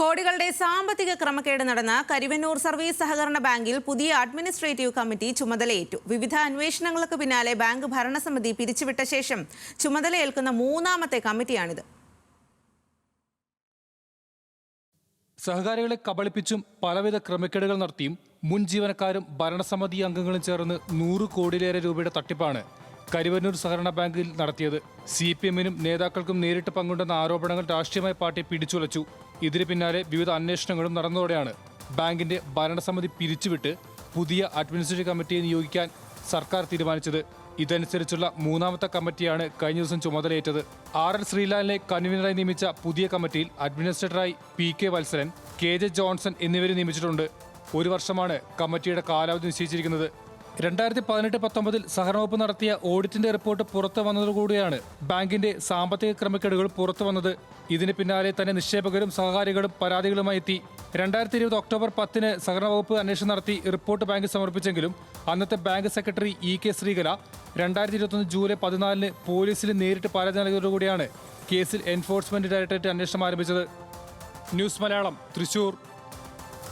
കോടികളുടെ സാമ്പത്തിക ക്രമക്കേട് നടന്ന കരിവന്നൂർ സർവീസ് സഹകരണ ബാങ്കിൽ പുതിയ അഡ്മിനിസ്ട്രേറ്റീവ് കമ്മിറ്റി ചുമതലയേറ്റു. വിവിധ അന്വേഷണങ്ങൾക്ക് പിന്നാലെ ബാങ്ക് ഭരണസമിതി പിരിച്ചുവിട്ട ശേഷം ചുമതലയേൽക്കുന്ന മൂന്നാമത്തെ കമ്മിറ്റിയാണിത്. സഹകാരികളെ കബളിപ്പിച്ചും പലവിധ ക്രമക്കേടുകൾ നടത്തിയും മുൻ ജീവനക്കാരും ഭരണസമിതി അംഗങ്ങളും ചേർന്ന് നൂറ് കോടിയിലേറെ രൂപയുടെ തട്ടിപ്പാണ് കരിവന്നൂർ സഹകരണ ബാങ്കിൽ നടത്തിയത്. സി പി എമ്മിനും നേതാക്കൾക്കും നേരിട്ട് പങ്കുണ്ടെന്ന ആരോപണങ്ങൾ രാഷ്ട്രീയമായ പാർട്ടി പിടിച്ചുലച്ചു. ഇതിന് പിന്നാലെ വിവിധ അന്വേഷണങ്ങളും നടന്നതോടെയാണ് ബാങ്കിന്റെ ഭരണസമിതി പിരിച്ചുവിട്ട് പുതിയ അഡ്മിനിസ്ട്രേറ്റീവ് കമ്മിറ്റിയെ നിയോഗിക്കാൻ സർക്കാർ തീരുമാനിച്ചത്. ഇതനുസരിച്ചുള്ള മൂന്നാമത്തെ കമ്മിറ്റിയാണ് കഴിഞ്ഞ ദിവസം ചുമതലയേറ്റത്. ആർ എൽ ശ്രീലാലിനെ കൺവീനറായി നിയമിച്ച പുതിയ കമ്മിറ്റിയിൽ അഡ്മിനിസ്ട്രേറ്ററായി P K Valsaran K J Johnson എന്നിവരെ നിയമിച്ചിട്ടുണ്ട്. ഒരു വർഷമാണ് കമ്മിറ്റിയുടെ കാലാവധി നിശ്ചയിച്ചിരിക്കുന്നത്. രണ്ടായിരത്തി പതിനെട്ട് പത്തൊമ്പതിൽ സഹകരണ വകുപ്പ് നടത്തിയ ഓഡിറ്റിന്റെ റിപ്പോർട്ട് പുറത്തു വന്നതോടുകൂടിയാണ് ബാങ്കിന്റെ സാമ്പത്തിക ക്രമക്കേടുകൾ പുറത്തു വന്നത് ഇതിന് പിന്നാലെ തന്നെ നിക്ഷേപകരും സഹകാരികളും പരാതികളുമായി എത്തി. രണ്ടായിരത്തി ഇരുപത് ഒക്ടോബർ പത്തിന് സഹകരണ വകുപ്പ് അന്വേഷണം നടത്തി റിപ്പോർട്ട് ബാങ്ക് സമർപ്പിച്ചെങ്കിലും അന്നത്തെ bank secretary E K Sreekala രണ്ടായിരത്തി ഇരുപത്തൊന്ന് ജൂലൈ പതിനാലിന് പോലീസിൽ നേരിട്ട് പരാതി നൽകിയതോടുകൂടിയാണ് കേസിൽ എൻഫോഴ്സ്മെന്റ് ഡയറക്ടറേറ്റ് അന്വേഷണം ആരംഭിച്ചത്. ന്യൂസ് മലയാളം തൃശൂർ.